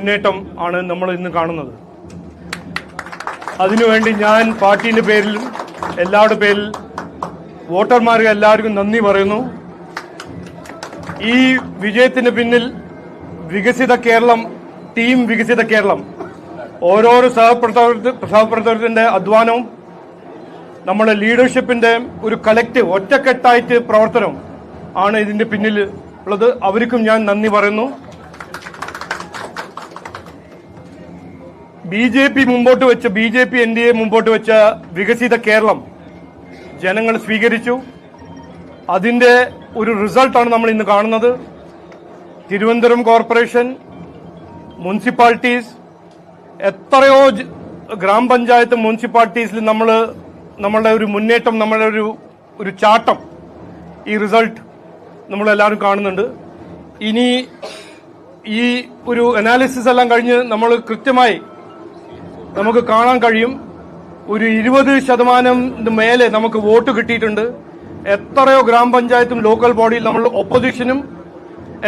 മുന്നേറ്റം ആണ് നമ്മൾ ഇന്ന് കാണുന്നത്. അതിനുവേണ്ടി ഞാൻ പാർട്ടിയുടെ പേരിൽ എല്ലാവരുടെ പേരിൽ വോട്ടർമാർക്ക് എല്ലാവർക്കും നന്ദി പറയുന്നു. ഈ വിജയത്തിന് പിന്നിൽ വികസിത കേരളം ടീം വികസിത കേരളം ഓരോരോ സഹപ്രവർത്തക സഹപ്രവർത്തകരുടെ അധ്വാനവും നമ്മുടെ ലീഡർഷിപ്പിന്റെ ഒരു കളക്റ്റീവ് ഒറ്റക്കെട്ടായിട്ട് പ്രവർത്തനം ആണ് ഇതിന്റെ പിന്നിൽ ഉള്ളത്. അവർക്കും ഞാൻ നന്ദി പറയുന്നു. ബി ജെ പി മുമ്പോട്ട് വെച്ച B J P N D A മുമ്പോട്ട് വെച്ച വികസിത കേരളം ജനങ്ങൾ സ്വീകരിച്ചു. അതിന്റെ ഒരു റിസൾട്ടാണ് നമ്മൾ ഇന്ന് കാണുന്നത്. തിരുവനന്തപുരം കോർപ്പറേഷൻ മുനിസിപ്പാലിറ്റീസ് എത്രയോ ഗ്രാമപഞ്ചായത്ത് മുനിസിപ്പാലിറ്റീസിൽ നമ്മൾ നമ്മളുടെ ഒരു മുന്നേറ്റം നമ്മളുടെ ഒരു ഒരു ചാട്ടം ഈ റിസൾട്ട് നമ്മളെല്ലാവരും കാണുന്നുണ്ട്. ഇനി ഈ ഒരു അനാലിസിസ് എല്ലാം കഴിഞ്ഞ് നമ്മൾ കൃത്യമായി നമുക്ക് കാണാൻ കഴിയും. ഒരു ഇരുപത് ശതമാനം മേലെ നമുക്ക് വോട്ട് കിട്ടിയിട്ടുണ്ട്. എത്രയോ ഗ്രാമപഞ്ചായത്തും ലോക്കൽ ബോഡിയിൽ നമ്മൾ ഒപ്പോസിഷനും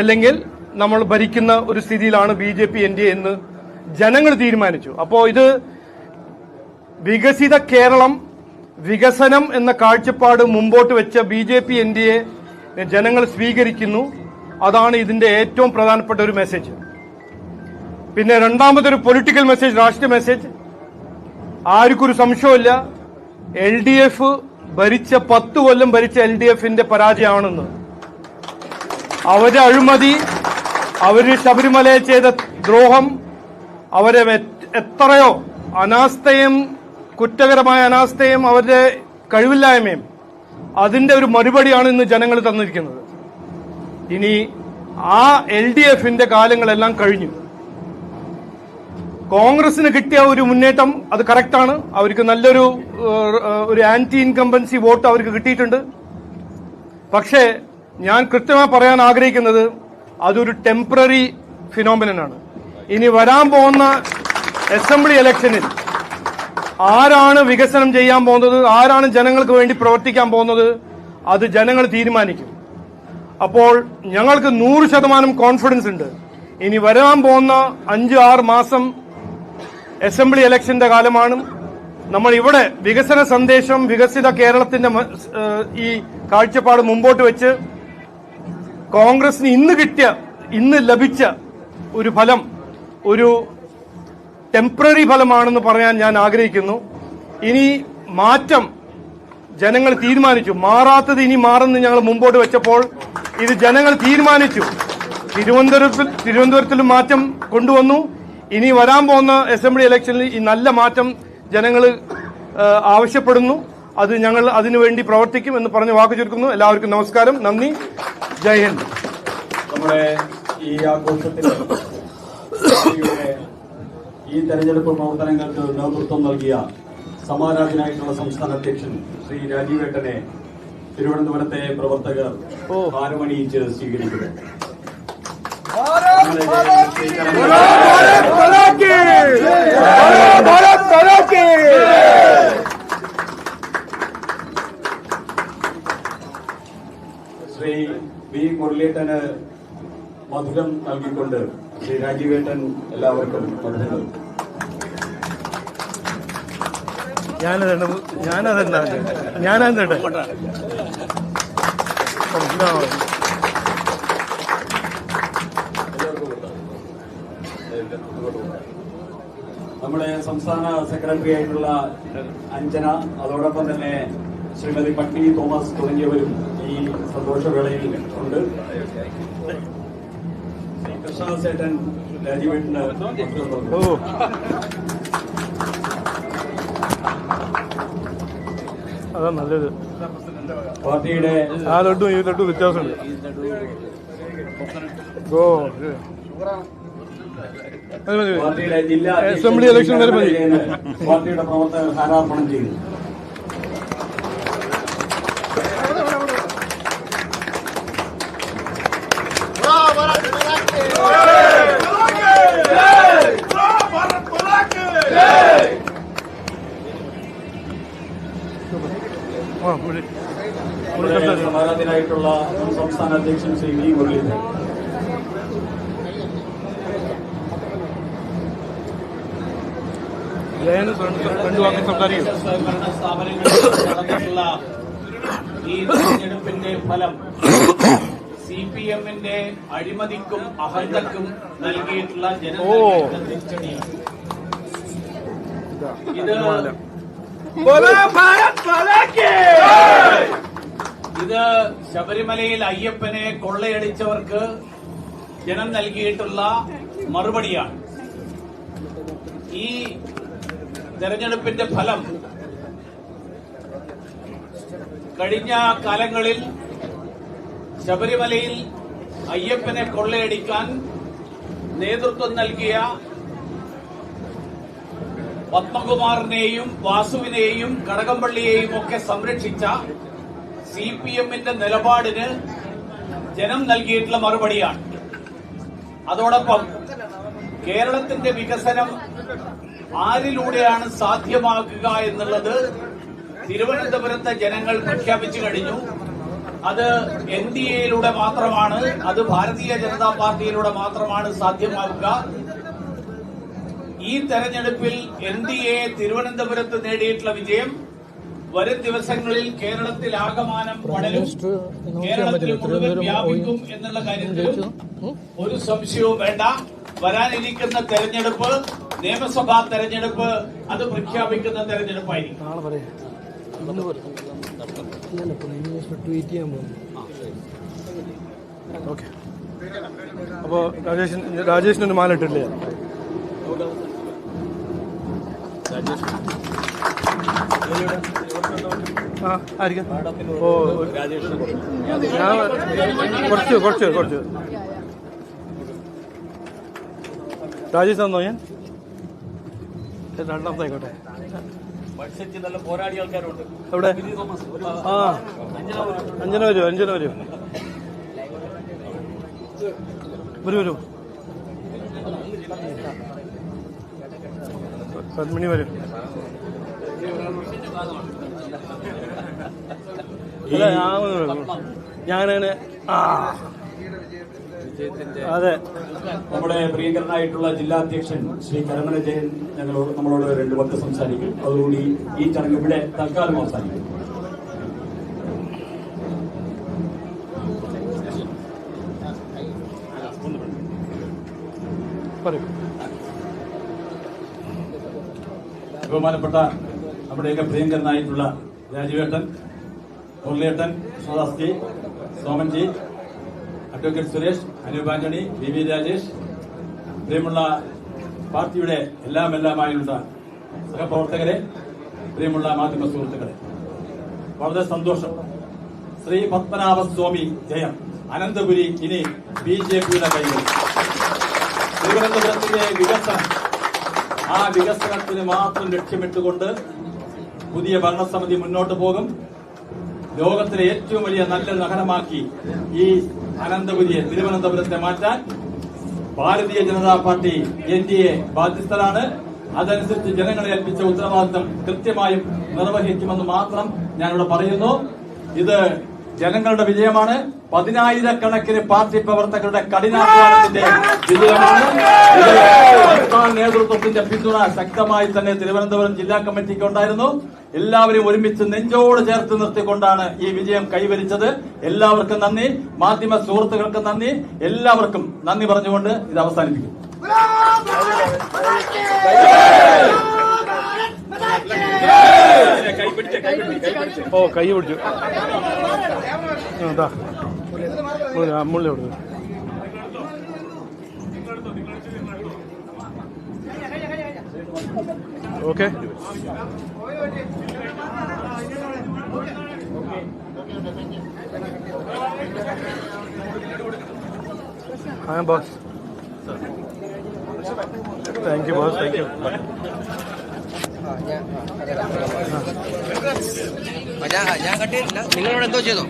അല്ലെങ്കിൽ നമ്മൾ ഭരിക്കുന്ന ഒരു സ്ഥിതിയിലാണ് B J P N D A എന്ന് ജനങ്ങൾ തീരുമാനിച്ചു. അപ്പോൾ ഇത് വികസിത കേരളം വികസനം എന്ന കാഴ്ചപ്പാട് മുമ്പോട്ട് വെച്ച B J P N D A ജനങ്ങൾ സ്വീകരിക്കുന്നു. അതാണ് ഇതിന്റെ ഏറ്റവും പ്രധാനപ്പെട്ട ഒരു മെസ്സേജ് പിന്നെ രണ്ടാമതൊരു പൊളിറ്റിക്കൽ മെസ്സേജ് രാഷ്ട്രീയ മെസ്സേജ് ആർക്കൊരു സംശയമില്ല എൽ ഡി എഫ് ഭരിച്ച പത്ത് കൊല്ലം ഭരിച്ച എൽ ഡി എഫിന്റെ പരാജയമാണെന്ന്. അവരുടെ അഴിമതി അവർ ശബരിമലയെ ചെയ്ത ദ്രോഹം അവരെ എത്രയോ അനാസ്ഥയും കുറ്റകരമായ അനാസ്ഥയും അവരുടെ കഴിവില്ലായ്മയും അതിന്റെ ഒരു മറുപടിയാണ് ഇന്ന് ജനങ്ങൾ തന്നിരിക്കുന്നത്. ഇനി ആ എൽ ഡി എഫിന്റെ കാലങ്ങളെല്ലാം കഴിഞ്ഞു. കോൺഗ്രസിന് കിട്ടിയ ഒരു മുന്നേറ്റം അത് കറക്റ്റാണ്. അവർക്ക് നല്ലൊരു ഒരു ആന്റി ഇൻകംബൻസി വോട്ട് അവർക്ക് കിട്ടിയിട്ടുണ്ട്. പക്ഷേ ഞാൻ കൃത്യമായി പറയാൻ ആഗ്രഹിക്കുന്നത് അതൊരു ടെമ്പററി ഫിനോമിനനാണ് ഇനി വരാൻ പോകുന്ന അസംബ്ലി ഇലക്ഷനിൽ ആരാണ് വികസനം ചെയ്യാൻ പോകുന്നത് ആരാണ് ജനങ്ങൾക്ക് വേണ്ടി പ്രവർത്തിക്കാൻ പോകുന്നത് അത് ജനങ്ങൾ തീരുമാനിക്കും. അപ്പോൾ ഞങ്ങൾക്ക് നൂറ് ശതമാനം കോൺഫിഡൻസ് ഉണ്ട്. ഇനി വരാൻ പോകുന്ന അഞ്ച് ആറ് മാസം അസംബ്ലി ഇലക്ഷന്റെ കാലമാണ്. നമ്മൾ ഇവിടെ വികസന സന്ദേശം വികസിത കേരളത്തിന്റെ ഈ കാഴ്ചപ്പാട് മുമ്പോട്ട് വെച്ച് കോൺഗ്രസിന് ഇന്ന് കിട്ടിയ ഇന്ന് ലഭിച്ച ഒരു ഫലം ഒരു ടെമ്പററി ഫലമാണെന്ന് പറയാൻ ഞാൻ ആഗ്രഹിക്കുന്നു. ഇനി മാറ്റം ജനങ്ങൾ തീരുമാനിച്ചു. മാറാത്തത് ഇനി മാറുന്ന ഞങ്ങൾ മുമ്പോട്ട് വെച്ചപ്പോൾ ഇത് ജനങ്ങൾ തീരുമാനിച്ചു. തിരുവനന്തപുരത്തിൽ തിരുവനന്തപുരത്തിലും മാറ്റം കൊണ്ടുവന്നു. ഇനി വരാൻ പോകുന്ന അസംബ്ലി ഇലക്ഷനിൽ ഈ നല്ല മാറ്റം ജനങ്ങൾ ആവശ്യപ്പെടുന്നു. അത് ഞങ്ങൾ അതിനുവേണ്ടി പ്രവർത്തിക്കും എന്ന് പറഞ്ഞ് വാക്കു ചുരുക്കുന്നു. എല്ലാവർക്കും നമസ്കാരം. നന്ദി. ജയ് ഹിന്ദ്. നമ്മുടെ ഈ ആഘോഷത്തിന് ഈ തെരഞ്ഞെടുപ്പ് പ്രവർത്തനങ്ങൾക്ക് നേതൃത്വം നൽകിയ സമാരാജനായിട്ടുള്ള സംസ്ഥാന അധ്യക്ഷൻ ശ്രീ രാജീവേട്ടനെ തിരുവനന്തപുരത്തെ പ്രവർത്തകർ ഹാരമണിയിച്ച് സ്വീകരിക്കുന്നു. ശ്രീ വി മുരളീട്ടന് മധുരം നൽകിക്കൊണ്ട് ശ്രീ രാജീവേട്ടൻ എല്ലാവർക്കും മധുരം നൽകും ഞാനതാണ് ഞാനെന്താ നമ്മുടെ സംസ്ഥാന സെക്രട്ടറി ആയിട്ടുള്ള അഞ്ജന അതോടൊപ്പം തന്നെ ശ്രീമതി പട്ടി തോമസ് തുടങ്ങിയവരും ഈ സന്തോഷവേളയിൽ ഉണ്ട്. കൃഷ്ണസേട്ടൻ രാജീവേട്ടന്. അതാ നല്ലത്. പാർട്ടിയുടെ ആ ലഡു ഈ ലഡു വ്യത്യാസമുണ്ട്. ഓ. പാർട്ടിയുടെ ജില്ലാ അസംബ്ലി ഇലക്ഷൻ വരെ മതി. പാർട്ടിയുടെ പ്രവർത്തകർ ഹാരാർപ്പണം ചെയ്യുന്നു. മുൻ സംസ്ഥാന അധ്യക്ഷൻ ശ്രീ വി മുരളീധരൻ. ജയന് രണ്ടു വാക്ക് സംസാരിക്കും. സ്വയംഭരണ സ്ഥാപനങ്ങളിൽ നടന്നിട്ടുള്ള ഈ തെരഞ്ഞെടുപ്പിന്റെ ഫലം സി പി എമ്മിന്റെ അഴിമതിക്കും അഹന്തക്കും നൽകിയിട്ടുള്ള ജനങ്ങളുടെ തിരിച്ചടിയാണ് ഇത് ഇത് ശബരിമലയിൽ അയ്യപ്പനെ കൊള്ളയടിച്ചവർക്ക് ജനം നൽകിയിട്ടുള്ള മറുപടിയാണ്. ഈ തെരഞ്ഞെടുപ്പിന്റെ ഫലം കഴിഞ്ഞ കാലങ്ങളിൽ ശബരിമലയിൽ അയ്യപ്പനെ കൊള്ളയടിക്കാൻ നേതൃത്വം നൽകിയ പത്മകുമാറിനെയും വാസുവിനെയും കടകംപള്ളിയെയും ഒക്കെ സംരക്ഷിച്ച സി പി എമ്മിന്റെ നിലപാടിന് ജനം നൽകിയിട്ടുള്ള മറുപടിയാണ്. അതോടൊപ്പം കേരളത്തിന്റെ വികസനം ആരിലൂടെയാണ് സാധ്യമാക്കുക എന്നുള്ളത് തിരുവനന്തപുരത്തെ ജനങ്ങൾ പ്രഖ്യാപിച്ചു കഴിഞ്ഞു. അത് എൻ ഡി എയിലൂടെ മാത്രമാണ് അത് ഭാരതീയ ജനതാ പാർട്ടിയിലൂടെ മാത്രമാണ് സാധ്യമാക്കുക ഈ തെരഞ്ഞെടുപ്പിൽ എൻ ഡി എ തിരുവനന്തപുരത്ത് നേടിയിട്ടുള്ള വിജയം വരും ദിവസങ്ങളിൽ കേരളത്തിൽ ആകമാനം പടരും. കേരളത്തിൽ മുഴുവൻ വ്യാപിക്കും എന്നുള്ള കാര്യത്തിലും ഒരു സംശയവും വേണ്ട. വരാനിരിക്കുന്ന തെരഞ്ഞെടുപ്പ് നിയമസഭാ തെരഞ്ഞെടുപ്പ് അത് പ്രഖ്യാപിക്കുന്ന തെരഞ്ഞെടുപ്പായിരിക്കും. ട്വീറ്റ് ചെയ്യാൻ പോകുന്നു. ഓക്കെ. അപ്പോ രാജേഷൻ രാജേഷിനൊരു മാല ഇട്ടില്ലേ ആ ആയിരിക്കാം. ഓ ഞാൻ കുറച്ച് കുറച്ച് കുറച്ച്. രാജേഷ് തന്നോ ഞാൻ? രണ്ടാമത്തെ ആയിക്കോട്ടെ എവിടെ? ആ അഞ്ചന വരൂ അഞ്ചന വരൂ. വരൂ വരൂ. പത്മിണി വരൂ. ഇല്ല ഞാൻ ഞാനങ്ങനെ ആ. അതെ. നമ്മുടെ പ്രിയങ്കരനായിട്ടുള്ള ജില്ലാ അധ്യക്ഷൻ ശ്രീ കരമന ജയൻ ഞങ്ങളോട് നമ്മളോട് രണ്ട് വാക്ക് സംസാരിക്കും. അതുകൂടി ഈ ചടങ്ങ് ഇവിടെ തൽക്കാലം അവസാനിക്കും. ബഹുമാനപ്പെട്ട നമ്മുടെയൊക്കെ പ്രിയങ്കരനായിട്ടുള്ള രാജുവേട്ടൻ മുരളിയേട്ടൻ സോദാസ്തി സോമൻജി advocate Suresh Anoop Antony V V Rajesh പ്രിയമുള്ള പാർട്ടിയുടെ എല്ലാം എല്ലാമായുള്ള സഹപ്രവർത്തകരെ പ്രിയമുള്ള മാധ്യമ സുഹൃത്തുക്കളെ വളരെ സന്തോഷം. ശ്രീ പത്മനാഭസ്വാമി ജയം. അനന്തപുരി ഇനി ബി ജെ പിയുടെ കൈകളിൽ തിരുവനന്തപുരത്തിന്റെ വികസനം. ആ വികസനത്തിന് മാത്രം ലക്ഷ്യമിട്ടുകൊണ്ട് പുതിയ ഭരണസമിതി മുന്നോട്ട് പോകും. ലോകത്തിലെ ഏറ്റവും വലിയ നല്ല നഗരമാക്കി ഈ അനന്തപുരിയെ തിരുവനന്തപുരത്തെ മാറ്റാൻ Bharatiya Janata party N D A ബാധ്യസ്ഥരാണ്. അതനുസരിച്ച് ജനങ്ങളെ ഏൽപ്പിച്ച ഉത്തരവാദിത്തം കൃത്യമായും നിർവഹിക്കുമെന്ന് മാത്രം ഞാനിവിടെ പറയുന്നു. ഇത് ജനങ്ങളുടെ വിജയമാണ്. പതിനായിരക്കണക്കിന് പാർട്ടി പ്രവർത്തകരുടെ കഠിനാധ്വാനത്തിന്റെ വിജയമാണ്. നേതൃത്വത്തിന്റെ പിന്തുണ ശക്തമായി തന്നെ തിരുവനന്തപുരം ജില്ലാ കമ്മിറ്റിക്ക് ഉണ്ടായിരുന്നു. എല്ലാവരും ഒരുമിച്ച് നെഞ്ചോട് ചേർത്ത് നിർത്തിക്കൊണ്ടാണ് ഈ വിജയം കൈവരിച്ചത്. എല്ലാവർക്കും നന്ദി. മാധ്യമ സുഹൃത്തുക്കൾക്ക് നന്ദി. എല്ലാവർക്കും നന്ദി പറഞ്ഞുകൊണ്ട് ഇത് അവസാനിപ്പിക്കും. ഓ കൈ പിടിച്ചു. മുള്ളി കൊടുത്തു ഓക്കെ ആ boss thank you boss thank you ഞാൻ ഞാൻ കട്ടിയില്ല നിങ്ങളോട് എന്തോ ചെയ്തോ